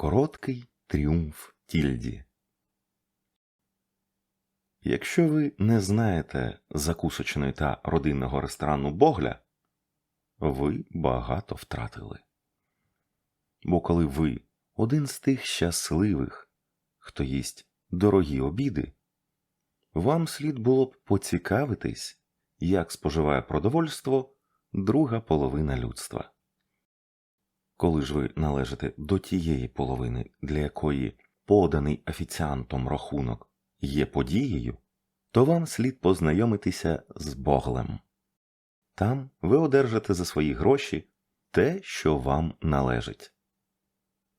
Короткий тріумф Тільді. Якщо ви не знаєте закусочної та родинного ресторану Богля, ви багато втратили. Бо коли ви один з тих щасливих, хто їсть дорогі обіди, вам слід було б поцікавитись, як споживає продовольство друга половина людства. Коли ж ви належите до тієї половини, для якої поданий офіціантом рахунок є подією, то вам слід познайомитися з Боглем. Там ви одержите за свої гроші те, що вам належить,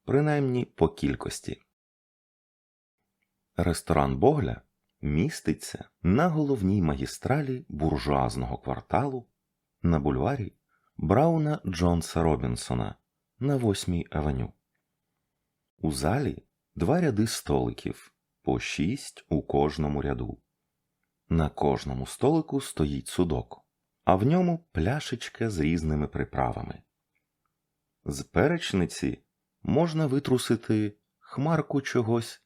принаймні по кількості. Ресторан Богля міститься на головній магістралі буржуазного кварталу на бульварі Брауна Джонса Робінсона на 8 авеню. У залі два ряди столиків, по шість у кожному ряду. На кожному столику стоїть судок, а в ньому пляшечка з різними приправами. З перечниці можна витрусити хмарку чогось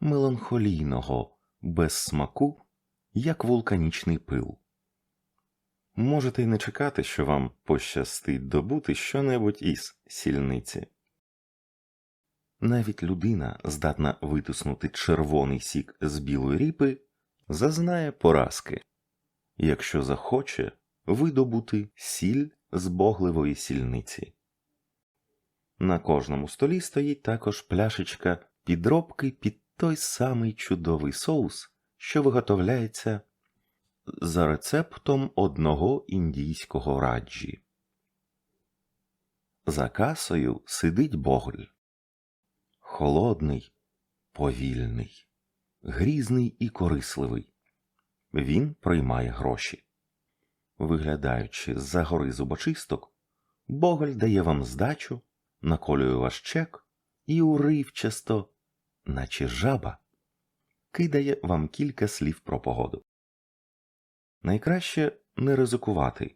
меланхолійного, без смаку, як вулканічний пил. Можете й не чекати, що вам пощастить добути щонебудь із сільниці. Навіть людина, здатна витиснути червоний сік з білої ріпи, зазнає поразки, якщо захоче видобути сіль з богливої сільниці. На кожному столі стоїть також пляшечка підробки під той самий чудовий соус, що виготовляється за рецептом одного індійського раджі. За касою сидить Богль. Холодний, повільний, грізний і корисливий. Він приймає гроші. Виглядаючи з-за гори зубочисток, Боголь дає вам здачу, наколює ваш чек і уривчасто, наче жаба, кидає вам кілька слів про погоду. Найкраще не ризикувати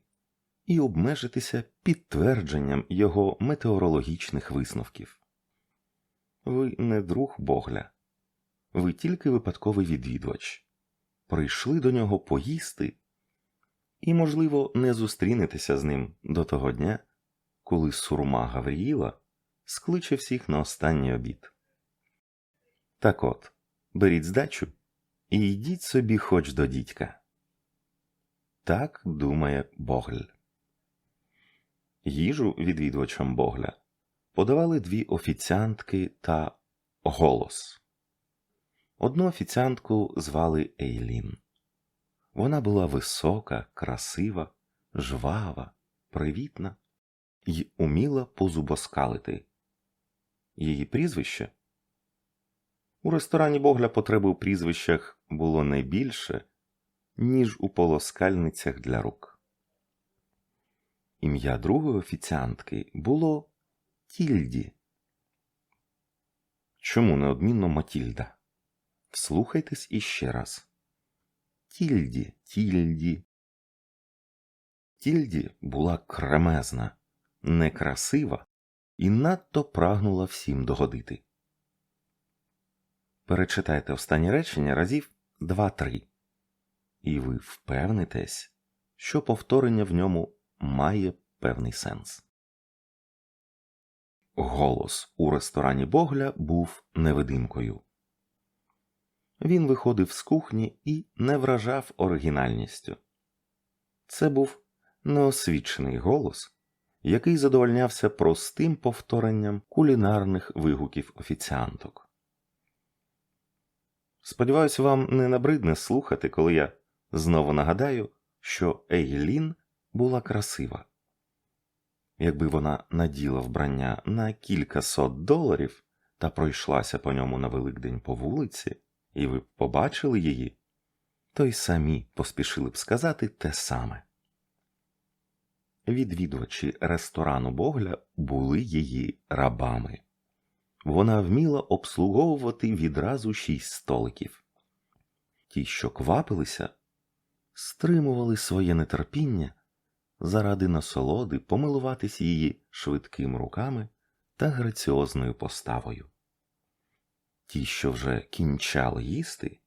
і обмежитися підтвердженням його метеорологічних висновків. Ви не друг Богля, ви тільки випадковий відвідувач. Прийшли до нього поїсти і, можливо, не зустрінетеся з ним до того дня, коли сурма Гавріїла скличе всіх на останній обід. Так от, беріть здачу і йдіть собі хоч до дідька. Так думає Богль. Їжу відвідувачам Богля подавали дві офіціантки та голос. Одну офіціантку звали Ейлін. Вона була висока, красива, жвава, привітна і уміла позубоскалити. Її прізвище у ресторані Богля потреби у прізвищах було не більше, ніж у полоскальницях для рук. Ім'я другої офіціантки було Тільді. Чому неодмінно Матільда? Вслухайтесь іще раз. Тільді, тільді. Тільді була кремезна, некрасива і надто прагнула всім догодити. Перечитайте останні речення разів два-три, і ви впевнитесь, що повторення в ньому має певний сенс. Голос у ресторані Богля був невидимкою. Він виходив з кухні і не вражав оригінальністю. Це був неосвічений голос, який задовольнявся простим повторенням кулінарних вигуків офіціанток. Сподіваюсь, вам не набридне слухати, коли я знову нагадаю, що Ейлін була красива. Якби вона наділа вбрання на кількасот доларів та пройшлася по ньому на Великдень по вулиці, і ви б побачили її, то й самі поспішили б сказати те саме. Відвідувачі ресторану Богля були її рабами. Вона вміла обслуговувати відразу шість столиків. Ті, що квапилися, стримували своє нетерпіння заради насолоди помилуватись її швидкими руками та граціозною поставою. ті, що вже кінчали їсти,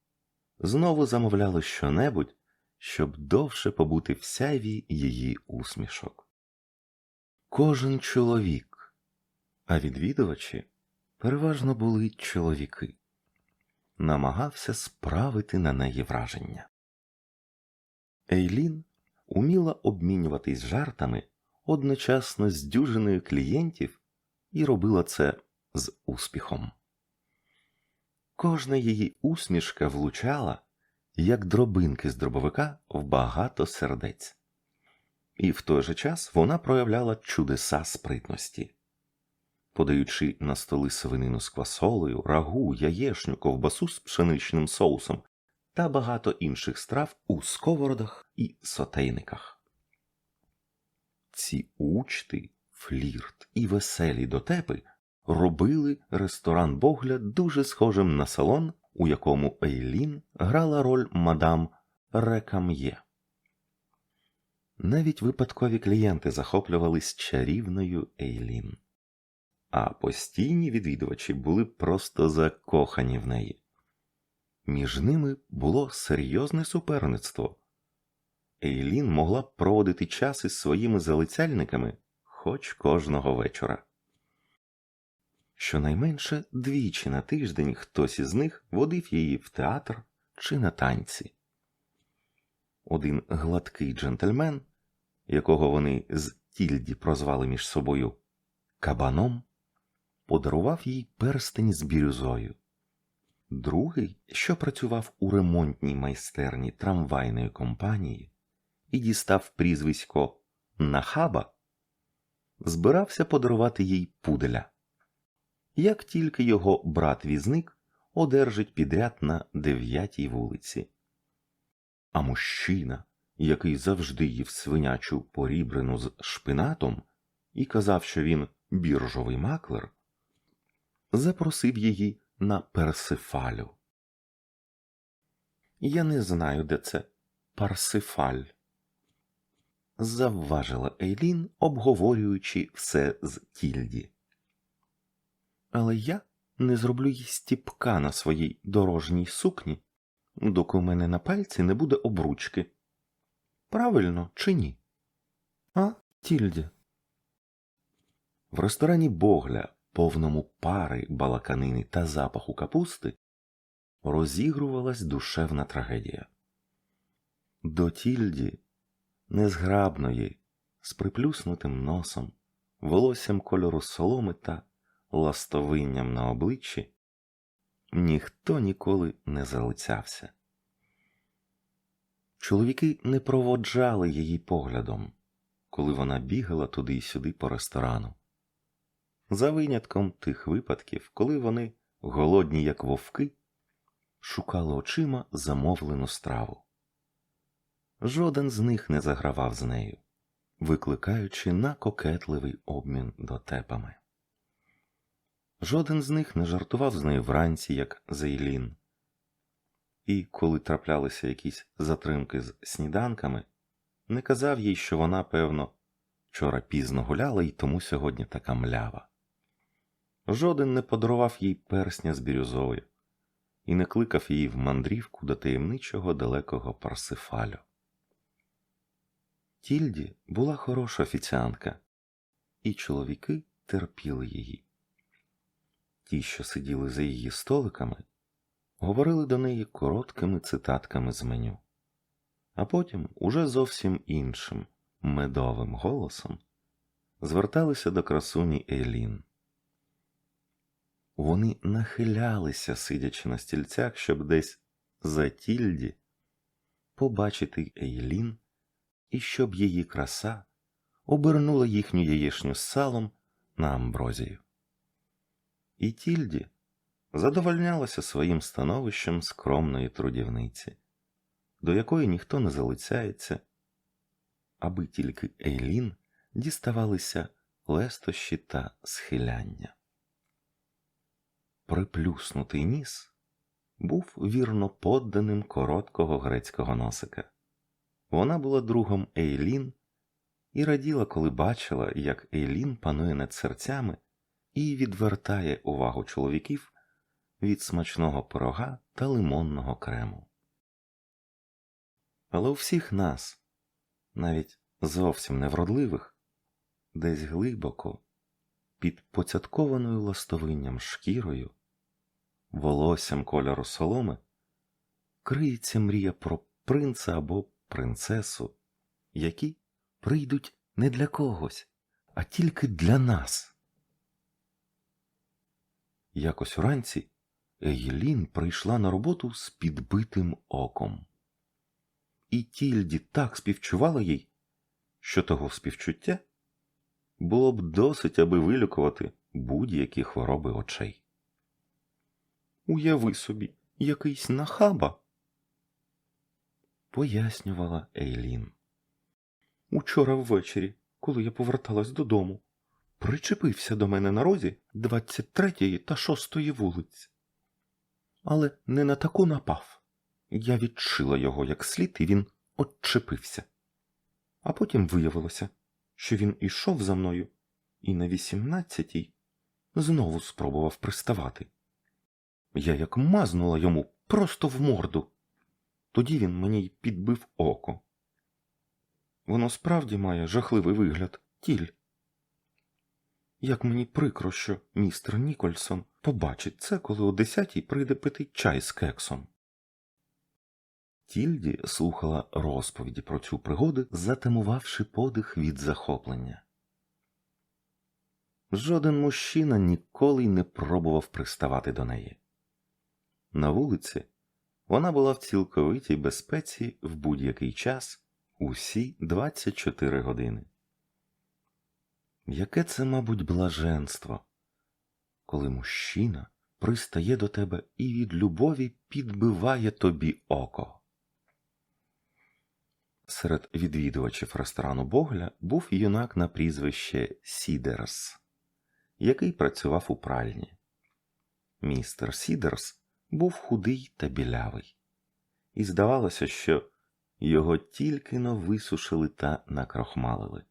знову замовляли щонебудь, щоб довше побути в сяйві її усмішок. Кожен чоловік, а відвідувачі переважно були чоловіки, намагався справити на неї враження. Ейлін уміла обмінюватись жартами одночасно з дюжиною клієнтів і робила це з успіхом. Кожна її усмішка влучала, як дробинки з дробовика в багато сердець, і в той же час вона проявляла чудеса спритності. Подаючи на столи свинину з квасолею, рагу, яєшню, ковбасу з пшеничним соусом та багато інших страв у сковородах і сотейниках. Ці учти, флірт і веселі дотепи робили ресторан Богля дуже схожим на салон, у якому Ейлін грала роль мадам Рекам'є. Навіть випадкові клієнти захоплювались чарівною Ейлін, а постійні відвідувачі були просто закохані в неї. Між ними було серйозне суперництво. Ейлін могла б проводити час із своїми залицяльниками хоч кожного вечора. Щонайменше двічі на тиждень хтось із них водив її в театр чи на танці. Один гладкий джентльмен, якого вони з Тільді прозвали між собою кабаном, подарував їй перстень з бірюзою. Другий, що працював у ремонтній майстерні трамвайної компанії і дістав прізвисько Нахаба, збирався подарувати їй пуделя. Як тільки його брат-візник одержить підряд на дев'ятій вулиці. А мужчина, який завжди їв свинячу порібрину з шпинатом і казав, що він біржовий маклер, запросив її на Персифалю. Я не знаю, де це Парсифаль, завважила Ейлін, обговорюючи все з Тільді. Але я не зроблю їй стіпка на своїй дорожній сукні, доки у мене на пальці не буде обручки. Правильно чи ні? А, Тільді? В ресторані Богля повному пари, балаканини та запаху капусти, розігрувалась душевна трагедія. До тільді, незграбної, з приплюснутим носом, волоссям кольору соломи та ластовинням на обличчі, ніхто ніколи не залицявся. Чоловіки не проводжали її поглядом, коли вона бігала туди й сюди по ресторану за винятком тих випадків, коли вони, голодні як вовки, шукали очима замовлену страву. Жоден з них не загравав з нею, викликаючи на кокетливий обмін дотепами. Жоден з них не жартував з нею вранці, як Зейлін. І коли траплялися якісь затримки з сніданками, не казав їй, що вона, певно, вчора пізно гуляла і тому сьогодні така млява. Жоден не подарував їй персня з бірюзою і не кликав її в мандрівку до таємничого далекого Парсифалю. Тільді була хороша офіціантка, і чоловіки терпіли її. Ті, що сиділи за її столиками, говорили до неї короткими цитатками з меню, а потім уже зовсім іншим медовим голосом зверталися до красуні Ейлін. Вони нахилялися, сидячи на стільцях, щоб десь за тільді побачити Ейлін і щоб її краса обернула їхню яєшню з салом на амброзію. І тільді задовольнялася своїм становищем скромної трудівниці, до якої ніхто не залицяється, аби тільки Ейлін діставалися лестощі та схиляння. Приплюснутий ніс був вірно подданим короткого грецького носика. Вона була другом Ейлін і раділа, коли бачила, як Ейлін панує над серцями і відвертає увагу чоловіків від смачного пирога та лимонного крему. Але у всіх нас, навіть зовсім невродливих, десь глибоко, під поцяткованою ластовинням шкірою, волоссям кольору соломи, криється мрія про принца або принцесу, які прийдуть не для когось, а тільки для нас. Якось уранці Егілін прийшла на роботу з підбитим оком. І Тільді так співчувала їй, що того співчуття було б досить, аби вилікувати будь-які хвороби очей. Уяви собі, якийсь нахаба, пояснювала Ейлін. Учора ввечері, коли я поверталась додому, причепився до мене на розі 23 та 6 вулиць. Але не на таку напав. Я відшила його як слід, і він отчепився. А потім виявилося, що він ішов за мною і на 18-й знову спробував приставати. Я як мазнула йому просто в морду. Тоді він мені й підбив око. Воно справді має жахливий вигляд, тіль. Як мені прикро, що містер Нікольсон побачить це, коли о десятій прийде пити чай з кексом. Тільді слухала розповіді про цю пригоду, затамувавши подих від захоплення. Жоден мужчина ніколи й не пробував приставати до неї. На вулиці вона була в цілковитій безпеці в будь-який час усі 24 години. Яке це, мабуть, блаженство, коли мужчина пристає до тебе і від любові підбиває тобі око. Серед відвідувачів ресторану Богля був юнак на прізвище Сідерс, який працював у пральні. Містер Сідерс був худий та білявий, і здавалося, що його тільки но висушили та накрохмалили.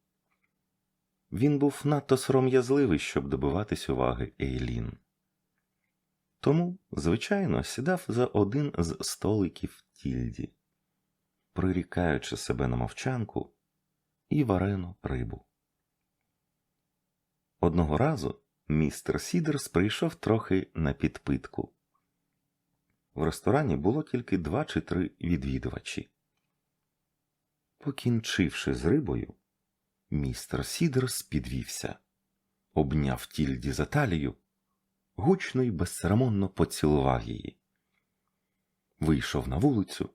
Він був надто сором'язливий, щоб добиватись уваги Ейлін. Тому, звичайно, сідав за один з столиків тільді, прирікаючи себе на мовчанку і варену рибу. Одного разу містер Сідерс прийшов трохи на підпитку. В ресторані було тільки два чи три відвідувачі. Покінчивши з рибою, містер Сідерс підвівся, обняв тільді за талію, гучно й безцеремонно поцілував її. Вийшов на вулицю,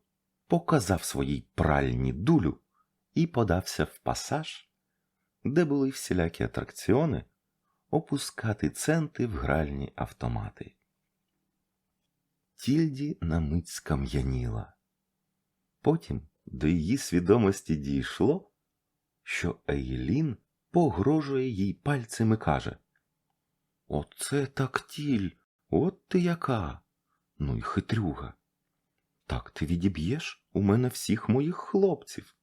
показав своїй пральні дулю і подався в пасаж, де були всілякі атракціони, опускати центи в гральні автомати. Тільді на мить скам'яніла. Потім до її свідомості дійшло, що Ейлін погрожує їй пальцем і каже Оце так тіль, от ти яка. Ну й хитрюга. Так ти відіб'єш у мене всіх моїх хлопців.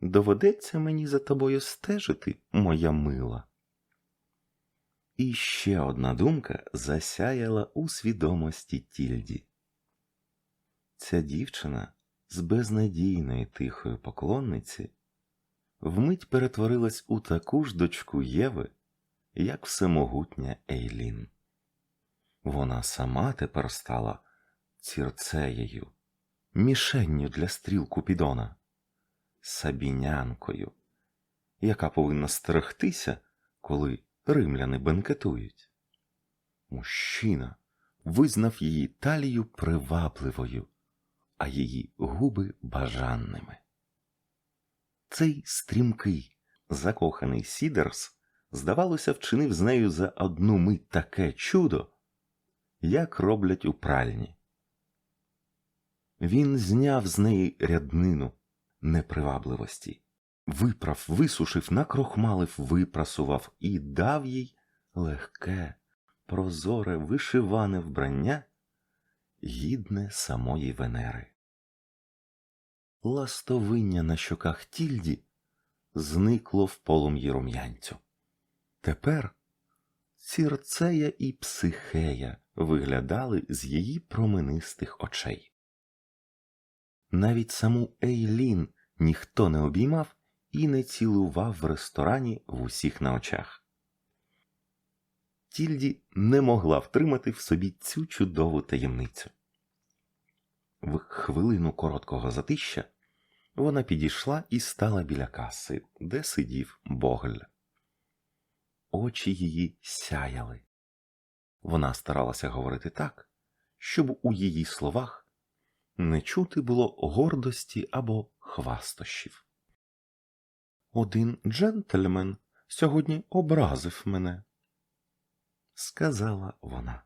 Доведеться мені за тобою стежити, моя мила. І ще одна думка засяяла у свідомості тільді. Ця дівчина з безнадійної тихої поклонниці вмить перетворилась у таку ж дочку Єви, як всемогутня Ейлін. Вона сама тепер стала цірцеєю, мішенню для стріл Купідона, сабінянкою, яка повинна стерегтися, коли римляни бенкетують. Мужчина визнав її талію привабливою, а її губи бажанними. Цей стрімкий, закоханий Сідерс, здавалося, вчинив з нею за одну мить таке чудо, як роблять у пральні. Він зняв з неї ряднину непривабливості, виправ, висушив, накрохмалив, випрасував і дав їй легке, прозоре, вишиване вбрання, гідне самої Венери. Ластовиння на щоках тільді зникло в полум'ї рум'янцю. Тепер Цірцея і психея виглядали з її променистих очей. Навіть саму Ейлін ніхто не обіймав і не цілував в ресторані в усіх на очах. Тільді не могла втримати в собі цю чудову таємницю. В хвилину короткого затища вона підійшла і стала біля каси, де сидів Богль. Очі її сяяли. Вона старалася говорити так, щоб у її словах не чути було гордості або хвастощів. Один джентльмен сьогодні образив мене, сказала вона.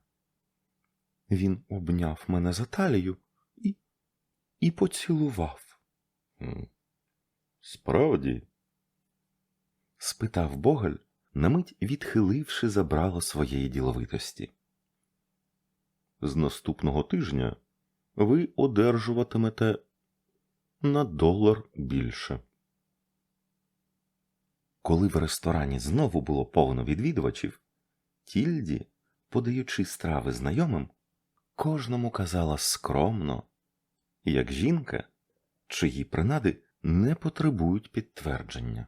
Він обняв мене за талію і, і поцілував. Справді? спитав Боголь, на мить відхиливши забрало своєї діловитості. З наступного тижня ви одержуватимете на долар більше. Коли в ресторані знову було повно відвідувачів, Тільді, подаючи страви знайомим, кожному казала скромно, як жінка, чиї принади не потребують підтвердження.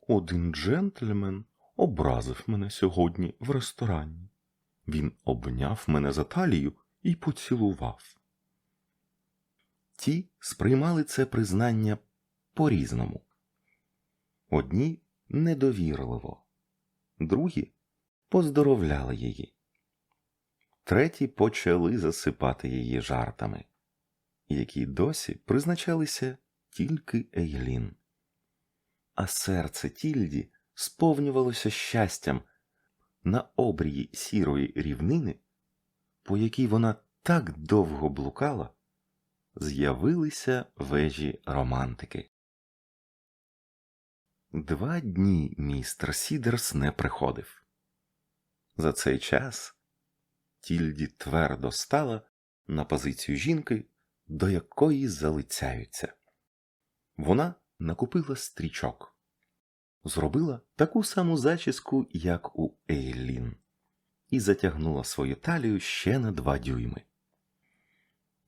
Один джентльмен образив мене сьогодні в ресторані. Він обняв мене за талію і поцілував. Ті сприймали це признання по-різному. Одні недовірливо, другі поздоровляли її, треті почали засипати її жартами, які досі призначалися тільки Ейлін. А серце Тільді сповнювалося щастям на обрії сірої рівнини, по якій вона так довго блукала, з'явилися вежі романтики. Два дні містер Сідерс не приходив. За цей час Тільді твердо стала на позицію жінки, до якої залицяються. Вона накупила стрічок, зробила таку саму зачіску, як у Ейлін, і затягнула свою талію ще на два дюйми.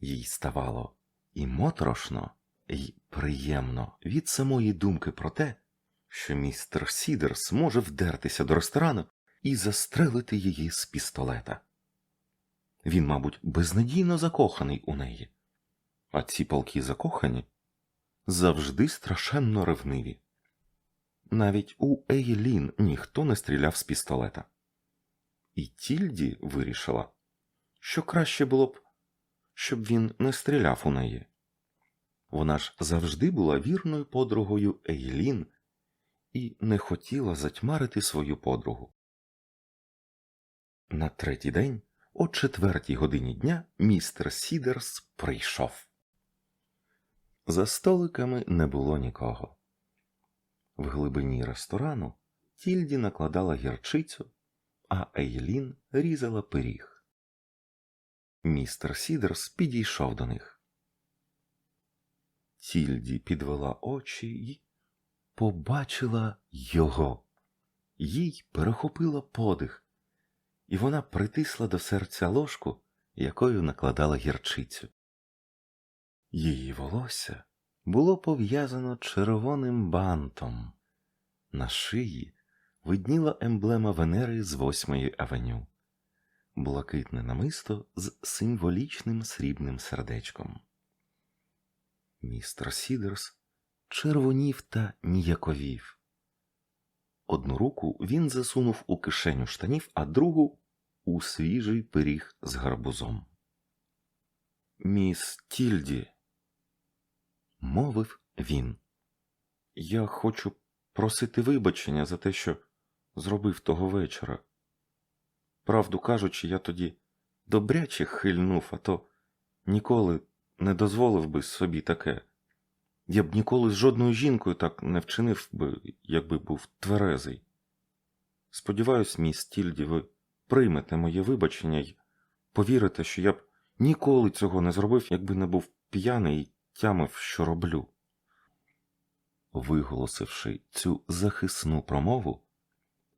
Їй ставало і моторошно, і приємно від самої думки про те, що містер Сідерс може вдертися до ресторану і застрелити її з пістолета. Він, мабуть, безнадійно закоханий у неї, а ці полки закохані завжди страшенно ревниві. Навіть у Ейлін ніхто не стріляв з пістолета. І Тільді вирішила, що краще було б, щоб він не стріляв у неї. Вона ж завжди була вірною подругою Ейлін і не хотіла затьмарити свою подругу. На третій день, о четвертій годині дня, містер Сідерс прийшов. За столиками не було нікого. В глибині ресторану Тільді накладала гірчицю, а Ейлін різала пиріг. Містер Сідерс підійшов до них. Тільді підвела очі й побачила його. Їй перехопила подих, і вона притисла до серця ложку, якою накладала гірчицю. Її волосся було пов'язано червоним бантом. На шиї видніла емблема Венери з восьмої авеню, блакитне намисто з символічним срібним сердечком. Містер Сідерс червонів та ніяковів. Одну руку він засунув у кишеню штанів, а другу у свіжий пиріг з гарбузом. Міс Тільді, мовив він, я хочу просити вибачення за те, що зробив того вечора. Правду кажучи, я тоді добряче хильнув, а то ніколи не дозволив би собі таке. Я б ніколи з жодною жінкою так не вчинив би, якби був тверезий. Сподіваюсь, мій стільді, ви приймете моє вибачення й повірите, що я б ніколи цього не зробив, якби не був п'яний і тямив, що роблю. Виголосивши цю захисну промову,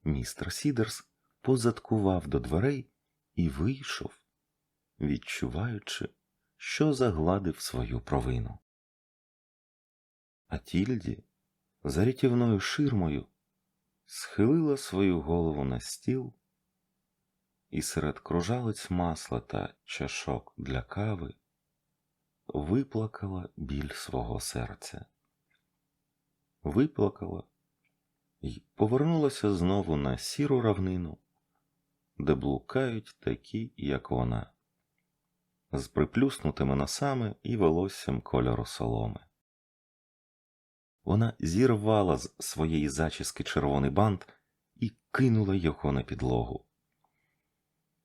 містер Сідерс позадкував до дверей і вийшов, відчуваючи, що загладив свою провину. А Тільді за рятівною ширмою схилила свою голову на стіл і серед кружалиць масла та чашок для кави виплакала біль свого серця. Виплакала і повернулася знову на сіру равнину, де блукають такі, як вона, з приплюснутими носами і волоссям кольору соломи. Вона зірвала з своєї зачіски червоний бант і кинула його на підлогу.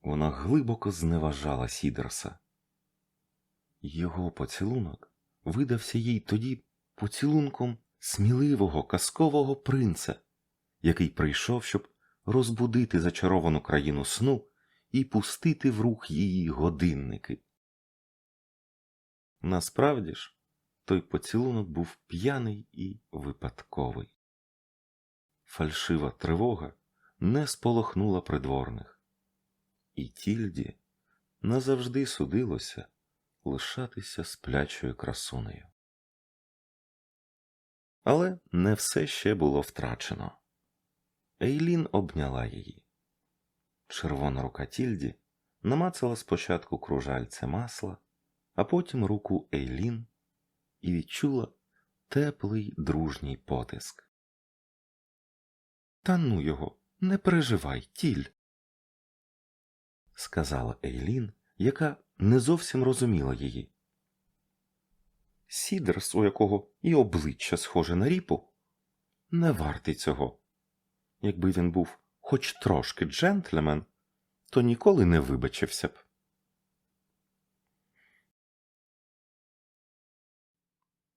Вона глибоко зневажала Сідерса. Його поцілунок видався їй тоді поцілунком сміливого казкового принца, який прийшов, щоб розбудити зачаровану країну сну і пустити в рух її годинники. Насправді ж, той поцілунок був п'яний і випадковий. Фальшива тривога не сполохнула придворних, і тільді назавжди судилося лишатися сплячою красунею. Але не все ще було втрачено. Ейлін обняла її. Червона рука Тільді намацала спочатку кружальце масла, а потім руку Ейлін і відчула теплий дружній потиск. Та ну його, не переживай, тіль, сказала Ейлін, яка не зовсім розуміла її. Сідерс, у якого і обличчя схоже на ріпу, не вартий цього. Якби він був хоч трошки джентльмен, то ніколи не вибачився б.